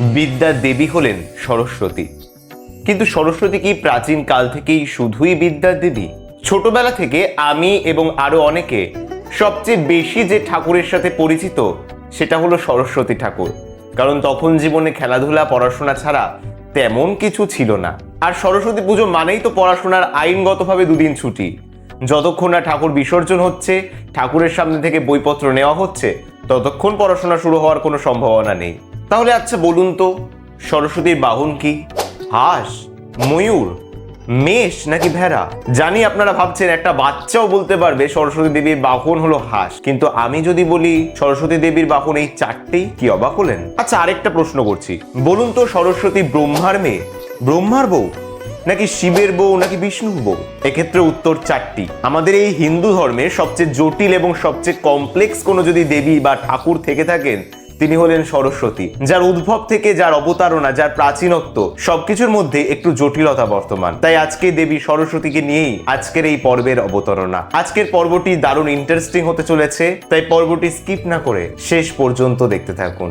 বিদ্যার দেবী হলেন সরস্বতী। কিন্তু সরস্বতী কি প্রাচীন কাল থেকেই শুধুই বিদ্যা দেবী? ছোটবেলা থেকে আমি এবং আরও অনেকে সবচেয়ে বেশি যে ঠাকুরের সাথে পরিচিত, সেটা হলো সরস্বতী ঠাকুর। কারণ তখন জীবনে খেলাধুলা, পড়াশোনা ছাড়া তেমন কিছু ছিল না। আর সরস্বতী পুজো মানেই তো পড়াশোনার আইনগতভাবে দুদিন ছুটি। যতক্ষণ না ঠাকুর বিসর্জন হচ্ছে, ঠাকুরের সামনে থেকে বইপত্র নেওয়া হচ্ছে, ততক্ষণ পড়াশোনা শুরু হওয়ার কোনো সম্ভাবনা নেই। তাহলে আচ্ছা বলুন তো সরস্বতীর বাহন কি? হাঁস, ময়ূর, মেষ নাকি ভেড়া? জানি আপনারা ভাবছেন একটা বাচ্চাও বলতে পারবে সরস্বতী দেবীর বাহন হলো হাঁস, কিন্তু আমি যদি বলি সরস্বতী দেবীর বাহন এই চারটেই কি অবাক হলেন? আচ্ছা আরেকটা প্রশ্ন করছি। বলুন তো সরস্বতী ব্রহ্মার মেয়ে, ব্রহ্মার বউ, নাকি শিবের বউ, নাকি বিষ্ণুর বউ? এক্ষেত্রে উত্তর চারটি। আমাদের এই হিন্দু ধর্মে সবচেয়ে জটিল এবং সবচেয়ে কমপ্লেক্স কোনো যদি দেবী বা ঠাকুর থেকে থাকেন তিনি হলেন সরস্বতী, যার উদ্ভব থেকে যার অবতারণা, যার প্রাচীনত্ব, সবকিছুর মধ্যে একটু জটিলতা বর্তমান। তাই আজকে দেবী সরস্বতীকে নিয়েই আজকের এই পর্বের অবতারণা। আজকের পর্বটি দারুণ ইন্টারেস্টিং হতে চলেছে, তাই পর্বটি স্কিপ না করে শেষ পর্যন্ত দেখতে থাকুন।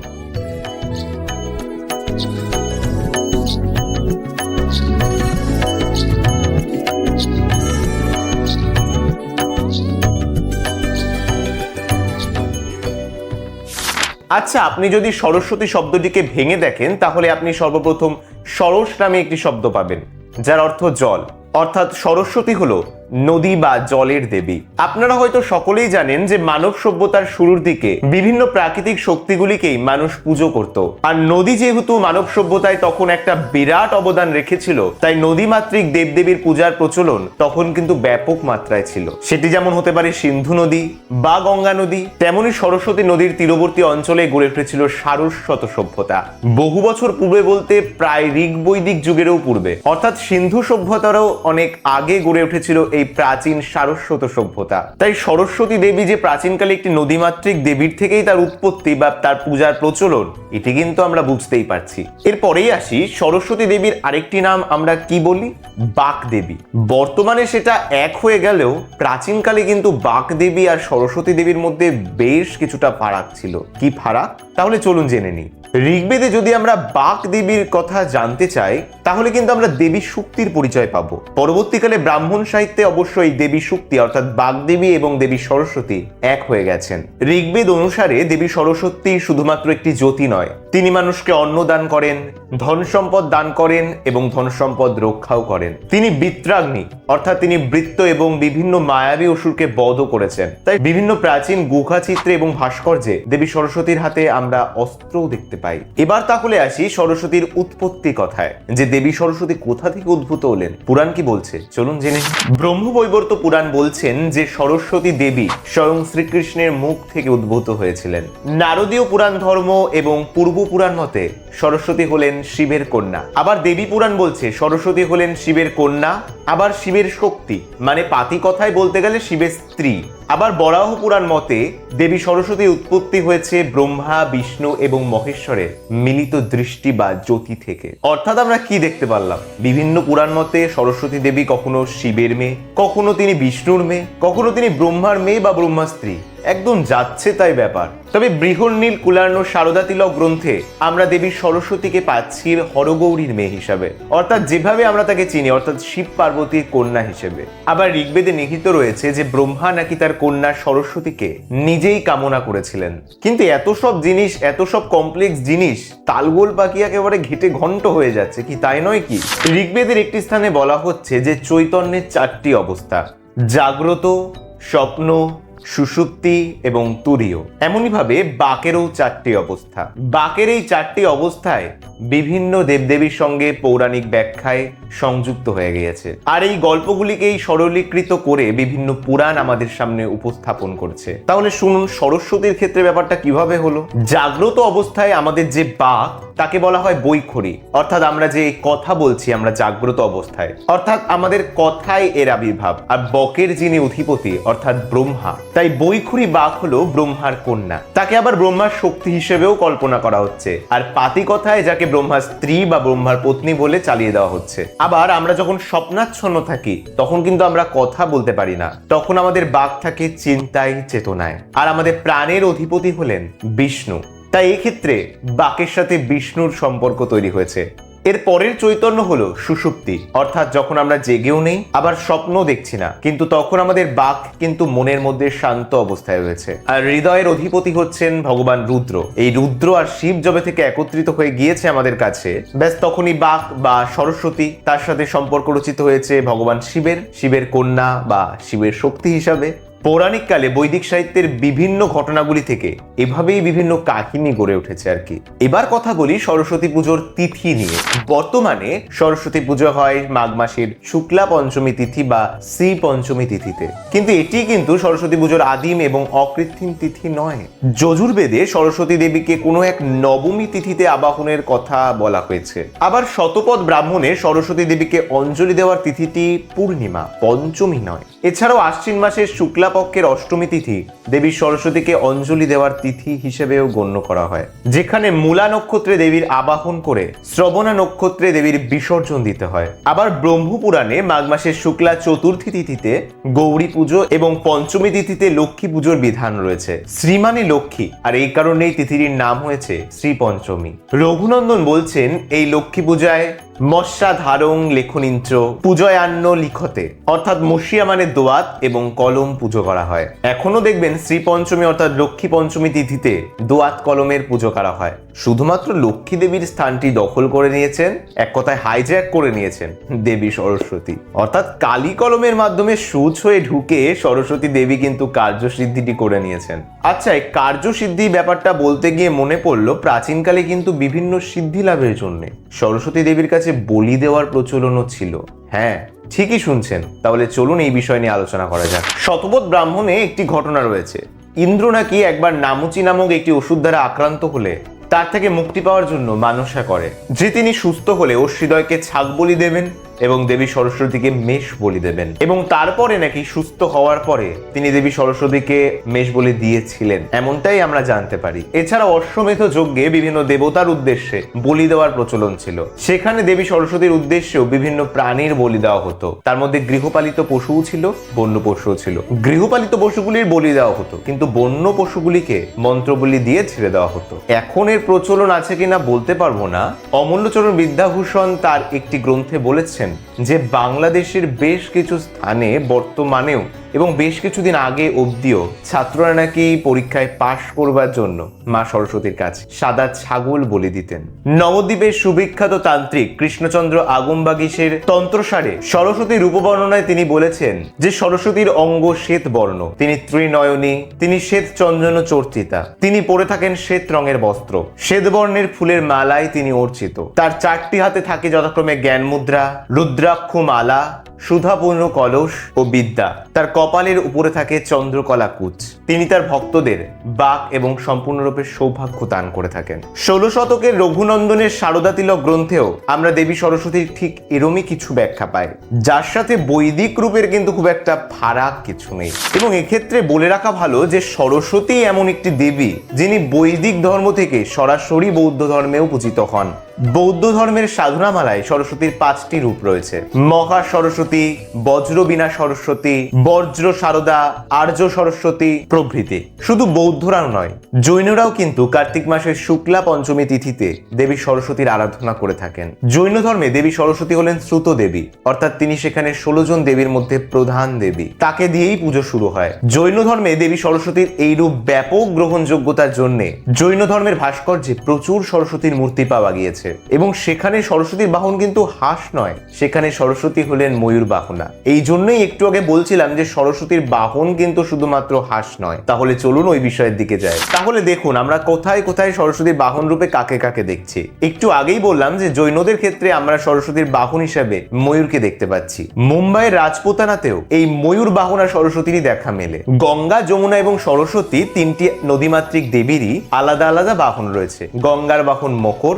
আচ্ছা আপনি যদি সরস্বতী শব্দটিকে ভেঙে দেখেন, তাহলে আপনি সর্বপ্রথম সরস নামে একটি শব্দ পাবেন, যার অর্থ জল। অর্থাৎ সরস্বতী হলো নদী বা জলের দেবী। আপনারা হয়তো সকলেই জানেন যে মানব সভ্যতার শুরুর দিকে বিভিন্ন প্রাকৃতিক শক্তিগুলিকেই মানুষ পুজো করত। আর নদী যেহেতু মানব সভ্যতায় তখন একটা বিরাট অবদান রেখেছিল, তাই নদীমাতৃক দেবদেবীর পূজার প্রচলন তখন কিন্তু ব্যাপক মাত্রায় ছিল। সেটি যেমন হতে পারে সিন্ধু নদী বা গঙ্গা নদী, তেমনি সরস্বতী নদীর তীরবর্তী অঞ্চলে গড়ে উঠেছিল সারস্বত সভ্যতা। বহু বছর পূর্বে বলতে প্রায় ঋগ বৈদিক যুগেরও পূর্বে। অর্থাৎ সিন্ধু সভ্যতারও অনেক আগে গড়ে উঠেছিল এই প্রাচীন সারস্বত সভ্যতা। তাই সরস্বতী দেবী যে প্রাচীনকালে একটি নদীমাতৃক দেবীর থেকেই তার উৎপত্তি বা তার পূজার প্রচলন, এটি কিন্তু আমরা বুঝতেই পারছি। এরপরেই আসি সরস্বতী দেবীর আরেকটি নাম আমরা কি বলি? বাক দেবী। বর্তমানে সেটা এক হয়ে গেলেও প্রাচীনকালে কিন্তু বাক দেবী আর সরস্বতী দেবীর মধ্যে বেশ কিছুটা ফারাক ছিল। কি ফারাক? তাহলে চলুন জেনে নিই। ঋগ্বেদে যদি আমরা বাক দেবীর কথা জানতে চাই, তাহলে কিন্তু আমরা দেবী শক্তির পরিচয় পাবো। পরবর্তীকালে ব্রাহ্মণ সাহিত্যে অবশ্যই দেবী শক্তি, অর্থাৎ বাগদেবী এবং দেবী সরস্বতী, এক হয়ে গেছেন। ঋগ্বেদ অনুসারে দেবী সরস্বতী শুধুমাত্র একটি জ্যোতি নয়। তিনি মানুষকে অন্ন দান করেন, ধন সম্পদ দান করেন এবং ধন সম্পদ রক্ষাও করেন। তিনি বৃত্রাগ্নি, অর্থাৎ তিনি বৃত্ত এবং বিভিন্ন মায়াবী অসুরকে বধও করেছেন। তাই বিভিন্ন প্রাচীন গুহা চিত্রে এবং ভাস্কর্যে দেবী সরস্বতীর হাতে আমরা অস্ত্রও দেখতে পাই। এবার তাহলে আসি সরস্বতীর উৎপত্তি কথায়। যে দেবী সরস্বতী কোথা থেকে উদ্ভূত হলেন, পুরাণ কি বলছে? চলুন জেনে নিই। ব্রহ্মবৈবর্ত পুরাণ বলছেন যে সরস্বতী দেবী স্বয়ং শ্রীকৃষ্ণের মুখ থেকে উদ্ভূত হয়েছিলেন। নারদীয় পুরাণ ধর্ম এবং পূর্ব পুরাণ মতে সরস্বতী হলেন শিবের কন্যা। আবার দেবী পুরাণ বলছে সরস্বতী হলেন শিবের কন্যা, আবার শিবের শক্তি। মানে পাতি কথায় বলতে গেলে শিবের স্ত্রী। আবার বরাহ পুরাণ মতে দেবী সরস্বতীর উৎপত্তি হয়েছে ব্রহ্মা, বিষ্ণু এবং মহেশ্বরের মিলিত দৃষ্টি বা জ্যোতি থেকে। অর্থাৎ আমরা কি দেখতে পারলাম? বিভিন্ন পুরাণ মতে সরস্বতী দেবী কখনো শিবের মেয়ে, কখনো তিনি বিষ্ণুর মেয়ে, কখনো তিনি ব্রহ্মার মেয়ে বা ব্রহ্মা স্ত্রী একদম যাচ্ছে তাই ব্যাপার। তবে বৃহন্নীল কুলার্ণ সারদা তিলক গ্রন্থে আমরা দেবী সরস্বতীকে পাচ্ছি হরগৌরীর মেয়ে হিসাবে। অর্থাৎ যেভাবে আমরা তাকে চিনি, অর্থাৎ শিব পার্বতীর কন্যা হিসেবে। আবার ঋগ্বেদে নিহিত রয়েছে যে ব্রহ্মা নাকি তার কন্যা সরস্বতীকে নিজেই কামনা করেছিলেন। কিন্তু এত সব জিনিস, এত সব কমপ্লেক্স জিনিস, তালগোল পাখি একেবারে ঘেটে ঘন্ট হয়ে যাচ্ছে কি তাই নয় কি? ঋগ্বেদের একটি স্থানে বলা হচ্ছে যে চৈতন্যের চারটি অবস্থা, জাগ্রত, স্বপ্ন সুষুপ্তি এবং তুরীয়। এমনইভাবে বাকেরও চারটি অবস্থা। বাকের এই চারটি অবস্থায় বিভিন্ন দেবদেবীর সঙ্গে পৌরাণিক ব্যাখ্যায় সংযুক্ত হয়ে গিয়েছে। আর এই গল্পগুলিকেই সরলীকৃত করে বিভিন্ন পুরাণ আমাদের সামনে উপস্থাপন করছে। তাহলে শুনুন, সরস্বতীর ক্ষেত্রে ব্যাপারটা কীভাবে হলো? জাগ্রত অবস্থায় আমাদের যে বাক তাকে বলা হয় বৈখরি। অর্থাৎ আমরা যে কথা বলছি, আমরা জাগ্রত অবস্থায়। অর্থাৎ আমাদের কথায় এর আবির্ভাব। আর বকের যিনি অধিপতি, অর্থাৎ ব্রহ্মা, তাই বৈখরি বাঘ হলো ব্রহ্মার কন্যা। তাকে আবার ব্রহ্মার শক্তি হিসেবেও কল্পনা করা হচ্ছে। আর পাতি কথায় যাকে ব্রহ্মার স্ত্রী বা ব্রহ্মার পত্নী বলে চালিয়ে দেওয়া হচ্ছে। আবার আমরা যখন স্বপ্নাচ্ছন্ন থাকি, তখন কিন্তু আমরা কথা বলতে পারি না। তখন আমাদের বাঘ থাকে চিন্তায়, চেতনায়। আর আমাদের প্রাণের অধিপতি হলেন বিষ্ণু। তাই এক্ষেত্রে বাকের সাথে বিষ্ণুর সম্পর্ক তৈরি হয়েছে। এর পরের চৈতন্য হলো সুষুপ্তি। অর্থাৎ যখন আমরা জেগেও নেই, আবার স্বপ্ন দেখছি না। কিন্তু তখন আমাদের বাক কিন্তু মনের মধ্যে শান্ত অবস্থায় রয়েছে। আর হৃদয়ের অধিপতি হচ্ছেন ভগবান রুদ্র। এই রুদ্র আর শিব জবে থেকে একত্রিত হয়ে গিয়েছে আমাদের কাছে, ব্যাস তখনই বাক বা সরস্বতী তার সাথে সম্পর্ক রচিত হয়েছে ভগবান শিবের শিবের কন্যা বা শিবের শক্তি হিসাবে। পৌরাণিক কালে বৈদিক সাহিত্যের বিভিন্ন ঘটনাগুলি থেকে এভাবেই বিভিন্ন কাহিনী গড়ে উঠেছে আর কি। এবার কথা বলি সরস্বতী পুজোর তিথি নিয়ে। বর্তমানে সরস্বতী পুজো হয় মাঘ মাসের শুক্লা পঞ্চমী তিথি বা শ্রী পঞ্চমী তিথিতে। কিন্তু এটি কিন্তু সরস্বতী পুজোর আদিম এবং অকৃত্রিম তিথি নয়। যজুর্বেদে সরস্বতী দেবীকে কোনো এক নবমী তিথিতে আবাহনের কথা বলা হয়েছে। আবার শতপথ ব্রাহ্মণে সরস্বতী দেবীকে অঞ্জলি দেওয়ার তিথিটি পূর্ণিমা, পঞ্চমী নয়। এছাড়াও আশ্বিন মাসের শুক্লা পক্ষের অষ্টমী তিথি, দেবী সরস্বতীকে অঞ্জলি দেওয়ার তিথি হিসেবেও গণ্য করা হয়। যেখানে মূলা নক্ষত্রে দেবীর আবাহন করে শ্রবণা নক্ষত্রে দেবীর বিসর্জন দিতে হয়। আবার ব্রহ্মপুরাণে মাঘ মাসের শুক্লা চতুর্থী তিথিতে গৌরী পুজো এবং পঞ্চমী তিথিতে লক্ষ্মী পুজোর বিধান রয়েছে। শ্রীমানে লক্ষ্মী, আর এই কারণেই তিথিটির নাম হয়েছে শ্রী পঞ্চমী রঘুনন্দন বলছেন, এই লক্ষ্মী পূজায় মশা ধারং লেখনিন্ত্র পূজয়ান্ন লিখতে। অর্থাৎ মসিয়া মানে দোয়াত এবং কলম পুজো করা হয়। এখনও দেখবেন শ্রী পঞ্চমী অর্থাৎ লক্ষ্মী পঞ্চমী তিথিতে দোয়াত কলমের পুজো করা হয়। শুধুমাত্র লক্ষ্মী দেবীর স্থানটি দখল করে নিয়েছেন, এক কথায় হাইজ্যাক করে নিয়েছেন দেবী সরস্বতী। অর্থাৎ কালী কলমের মাধ্যমে সুচ হয়ে ঢুকে সরস্বতী দেবী কিন্তু কার্যসিদ্ধিটি করে নিয়েছেন। আচ্ছা এই কার্যসিদ্ধি ব্যাপারটা বলতে গিয়ে মনে পড়ল, প্রাচীনকালে কিন্তু বিভিন্ন সিদ্ধি লাভের জন্য। সরস্বতী দেবীর কাছে বলি দেওয়ার প্রচলনও ছিল। হ্যাঁ ঠিকই শুনছেন। তাহলে চলুন এই বিষয় নিয়ে আলোচনা করা যাক। শতপথ ব্রাহ্মণে একটি ঘটনা রয়েছে। ইন্দ্র নাকি একবার নামুচি নামক একটি ওষুধ দ্বারা আক্রান্ত হলে তার থেকে মুক্তি পাওয়ার জন্য মানসা করে। যে তিনি সুস্থ হলে অশ্বদয়কে ছাগ বলি দেবেন। এবং দেবী সরস্বতীকে মেষ বলি দেবেন। এবং তারপরে নাকি সুস্থ হওয়ার পরে তিনি দেবী সরস্বতীকে মেষ বলি দিয়েছিলেন। এমনটাই আমরা জানতে পারি। এছাড়া অশ্বমেধ যজ্ঞে বিভিন্ন দেবতার উদ্দেশ্যে বলি দেওয়ার প্রচলন ছিল। সেখানে দেবী সরস্বতীর উদ্দেশ্যেও বিভিন্ন প্রাণীর বলি দেওয়া হতো। তার মধ্যে গৃহপালিত পশুও ছিল, বন্য পশুও ছিল। গৃহপালিত পশুগুলির বলি দেওয়া হতো, কিন্তু বন্য পশুগুলিকে মন্ত্র বলি দিয়ে ছেড়ে দেওয়া হতো। এখন এর প্রচলন আছে কিনা বলতে পারব না। অমূল্যচরণ বিদ্যাভূষণ তার একটি গ্রন্থে বলেছেন দেখছেন যে বাংলাদেশের বেশ কিছু স্থানে বর্তমানেও এবং বেশ কিছুদিন আগে অবধিও ছাত্ররা নাকি পরীক্ষায় পাশ করবার জন্য মা সরস্বতীর কাছে সাদা ছাগল বলি দিতেন। নবদ্বীপের সুবিখ্যাত তান্ত্রিক কৃষ্ণচন্দ্র আগমবাগিসের তন্ত্রসারে সরস্বতীর রূপবর্ণনায় তিনি বলেছেন যে সরস্বতীর অঙ্গ শ্বেত বর্ণ তিনি ত্রিনয়নী, তিনি শ্বেত চন্দন চর্চিতা, তিনি পরে থাকেন শ্বেত রঙের বস্ত্র। শ্বেত বর্ণের ফুলের মালায় তিনি অর্চিত। তার চারটি হাতে থাকে যথাক্রমে জ্ঞান মুদ্রা রুদ্রাক্ষ মালা সুধাপূর্ণ কলস ও বিদ্যা। তার কপালের উপরে থাকে চন্দ্রকলা কুচ। তিনি তার ভক্তদের বাক এবং সম্পূর্ণরূপে সৌভাগ্য দান করে থাকেন। ষোলো শতকের রঘুনন্দনের সারদা তিলক গ্রন্থেও আমরা দেবী সরস্বতীর ঠিক এরমই কিছু ব্যাখ্যা পাই। যার সাথে বৈদিক রূপের কিন্তু খুব একটা ফারাক কিছু নেই। এবং এক্ষেত্রে বলে রাখা ভালো যে, সরস্বতী এমন একটি দেবী যিনি বৈদিক ধর্ম থেকে সরাসরি বৌদ্ধ ধর্মেও পূজিত হন। বৌদ্ধ ধর্মের সাধনামালায় সরস্বতীর পাঁচটি রূপ রয়েছে। মহা সরস্বতী বজ্রবীণা সরস্বতী, বজ্র সারদা, আর্য সরস্বতী প্রভৃতি। শুধু বৌদ্ধরাও নয়, জৈনরাও কিন্তু কার্তিক মাসের শুক্লা পঞ্চমী তিথিতে দেবী সরস্বতীর আরাধনা করে থাকেন। জৈন ধর্মে দেবী সরস্বতী হলেন শ্রুত দেবী, অর্থাৎ তিনি সেখানে ষোলো জন দেবীর মধ্যে প্রধান দেবী। তাকে দিয়েই পুজো শুরু হয়। জৈন ধর্মে দেবী সরস্বতীর এই রূপ ব্যাপক গ্রহণযোগ্যতার জন্য জৈন ধর্মের ভাস্কর্যে প্রচুর সরস্বতীর মূর্তি পাওয়া গিয়েছে। এবং সেখানে সরস্বতীর বাহন কিন্তু হাঁস নয়, সেখানে সরস্বতী হলেন ময়ূর বাহনা। এই জন্যই একটু আগে বলছিলাম যে সরস্বতীর বাহন কিন্তু শুধুমাত্র হাঁস নয়। তাহলে চলুন ওই বিষয়ের দিকে যাই। তাহলে দেখুন, আমরা কোথায় কোথায় সরস্বতীর বাহন রূপে কাকে কাকে দেখছি। একটু আগেই বললাম যে জৈনদের ক্ষেত্রে আমরা সরস্বতীর বাহন হিসেবে ময়ূরকে দেখতে পাচ্ছি। মুম্বাইয়ের রাজপুতানাতেও এই ময়ূর বাহনা সরস্বতীরই দেখা মেলে। গঙ্গা, যমুনা এবং সরস্বতী তিনটি নদীমাতৃক দেবীরই আলাদা আলাদা বাহন রয়েছে। গঙ্গার বাহন মকর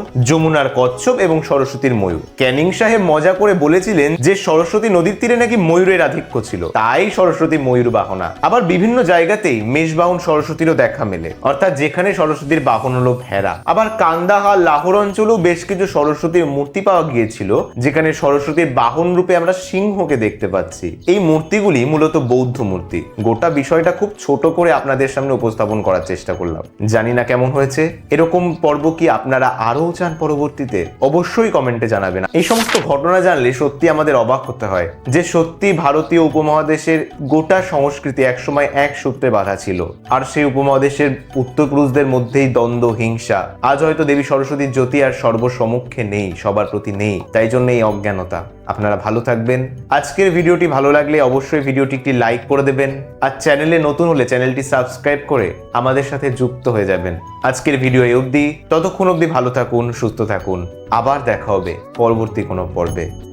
যমুনার কচ্ছপ এবং সরস্বতীর ময়ূর। ক্যানিং সাহেব মজা করে বলেছিলেন যে সরস্বতী নদীর তীরে নাকি ময়ূরের আধিক্য ছিল। তাই সরস্বতী ময়ূর বাহনা। আবার বিভিন্ন জায়গাতেই মেষবাহন সরস্বতীরও দেখা মেলে। অর্থাৎ যেখানে সরস্বতীর বাহন হলো ভেড়া আবার কান্দাহার লাহোর অঞ্চলেও বেশ কিছু সরস্বতীর মূর্তি পাওয়া গিয়েছিল, যেখানে সরস্বতীর বাহন রূপে আমরা সিংহকে দেখতে পাচ্ছি। এই মূর্তিগুলি মূলত বৌদ্ধ মূর্তি। গোটা বিষয়টা খুব ছোট করে আপনাদের সামনে উপস্থাপন করার চেষ্টা করলাম। জানি না কেমন হয়েছে। এরকম পর্ব কি আপনারা আরও চান পরবর্তীতে অবশ্যই কমেন্টে জানাবেন। এই সমস্ত ঘটনা জানলে সত্যি আমাদের অবাক হতে হয় যে সত্যি ভারতীয় উপমহাদেশের গোটা সংস্কৃতি একসময় এক সূত্রে বাঁধা ছিল। আর সেই উপমহাদেশের উত্তর পুরুষদের মধ্যেই দ্বন্দ্ব, হিংসা, আজ হয়তো দেবী সরস্বতীর জ্যোতি আর সর্বসমক্ষে নেই, সবার প্রতি নেই, তাই জন্য এই অজ্ঞানতা। আপনারা ভালো থাকবেন। আজকের ভিডিওটি ভালো লাগলে অবশ্যই ভিডিওটি একটি লাইক করে দেবেন। আর চ্যানেলে নতুন হলে চ্যানেলটি সাবস্ক্রাইব করে আমাদের সাথে যুক্ত হয়ে যাবেন। আজকের ভিডিও এই অবধি। ততক্ষণ অবধি ভালো থাকুন, সুস্থ থাকুন। আবার দেখা হবে পরবর্তী কোনো পর্বে।